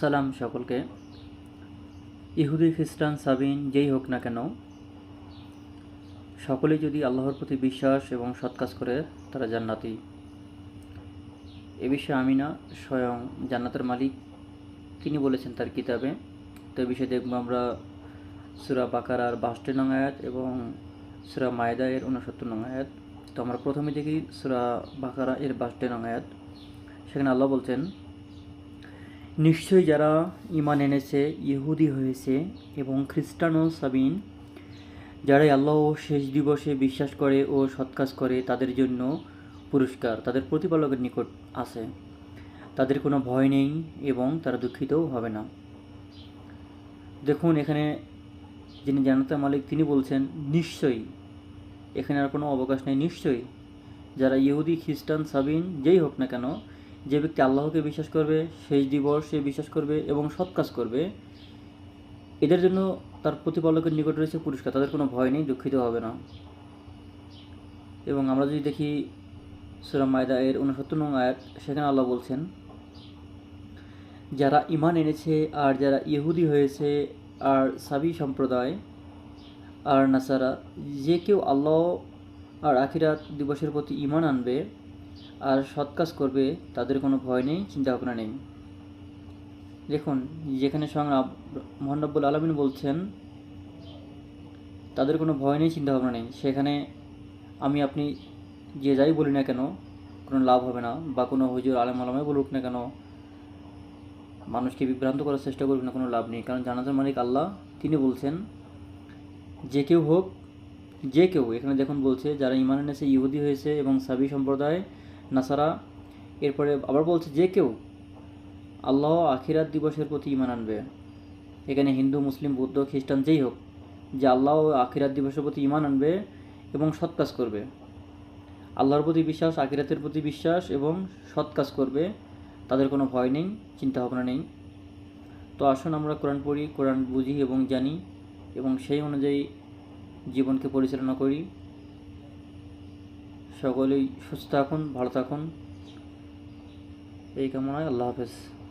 সালাম সকলকে। ইহুদি, খ্রিস্টান, সাবিন, যেই হোক না কেন, সকলেই যদি আল্লাহর প্রতি বিশ্বাস এবং সৎ কাজ করে, তারা জান্নাতি। এ বিষয়ে আমি না স্বয়ং জান্নাতের মালিক। তিনি বলেছেন তার কিতাবে। তো এ বিষয়ে দেখব আমরা সুরা বাকারার বাষট্টি নং আয়াত এবং সুরা মায়দা এর উনসত্তর নং আয়াত। তো আমরা প্রথমে দেখি সুরা বাকারা এর বাষট্টি নং আয়াত। সেখানে আল্লাহ বলছেন নিশ্চয়ই যারা ইমান এনেছে, ইহুদি হয়েছে এবং খ্রিস্টান সাবিন, যারাই আল্লাহ শেষ দিবসে বিশ্বাস করে ও সৎকাজ করে, তাদের জন্য পুরস্কার, তাদের প্রতিপালকের নিকট আছে। তাদের কোনো ভয় নেই এবং তারা দুঃখিতও হবে না। দেখুন, এখানে যিনি জানাতা মালিক, তিনি বলছেন, নিশ্চয়ই। এখানে আর কোনো অবকাশ নেই, নিশ্চয়ই। যারা ইহুদি, খ্রিস্টান, সাবিন, যেই হোক না কেন যে ব্যক্তি আল্লাহকে বিশ্বাস করবে শেষ দিবস সে বিশ্বাস করবে এবং সৎ কাজ করবে, এদের জন্য তার প্রতিপালকের নিকট রয়েছে পুরস্কার। তাদের কোনো ভয় নেই, দুঃখিত হবে না। এবং আমরা যদি দেখি সুরা মায়দা এর উনসত্তর নং আয়াত, সেখানে আল্লাহ বলছেন, যারা ইমান এনেছে আর যারা ইহুদি হয়েছে আর সাবি সম্প্রদায় আর নাসারা, যে কেউ আল্লাহ আর আখিরাত দিবসের প্রতি ইমান আনবে আর সৎ কাজ করবে তাদের কোনো ভয় নেই চিন্তা ভাবনা নেই। দেখুন, যেখানে স্বয়ং মহানব্বুল আলমিন বলছেন, তাদের কোনো ভয় নেই চিন্তা ভাবনা নেই। সেখানে আমি, আপনি যে যাই বলি না কেন, কোনো লাভ হবে না বা কোনো হুজুর আলেম আলমে বলুক না কেন, মানুষকে বিভ্রান্ত করার চেষ্টা করুক না, কোনো লাভ নেই। কারণ জানাজার মালিক আল্লাহ, তিনি বলছেন, যে কেউ হোক যে কেউ, এখানে দেখুন বলছে, যারা ইমান এনেছে, ইহুদি হয়েছে এবং সাবি সম্প্রদায়, নাসারা, এরপরে আবার বলছে যে কেউ, আল্লাহ আখিরাত দিবসের প্রতি ইমান আনবে। এখানে হিন্দু, মুসলিম, বৌদ্ধ, খ্রিস্টান, যেই হোক, যে আল্লাহ আখিরাত দিবসের প্রতি ইমান আনবে এবং সৎ কাজ করবে। আল্লাহর প্রতি বিশ্বাস, আখিরাতের প্রতি বিশ্বাস এবং সৎ কাজ করবে, তাদের কোনো ভয় নেই, চিন্তা ভাবনা নেই। তো আসুন আমরা কোরআন পড়ি, কোরআন বুঝি এবং জানি এবং সেই অনুযায়ী জীবনকে পরিচালনা করি। সকলেই সুস্থ থাকুন ভালো থাকুন। এই কামনায় আল্লাহ হাফেজ।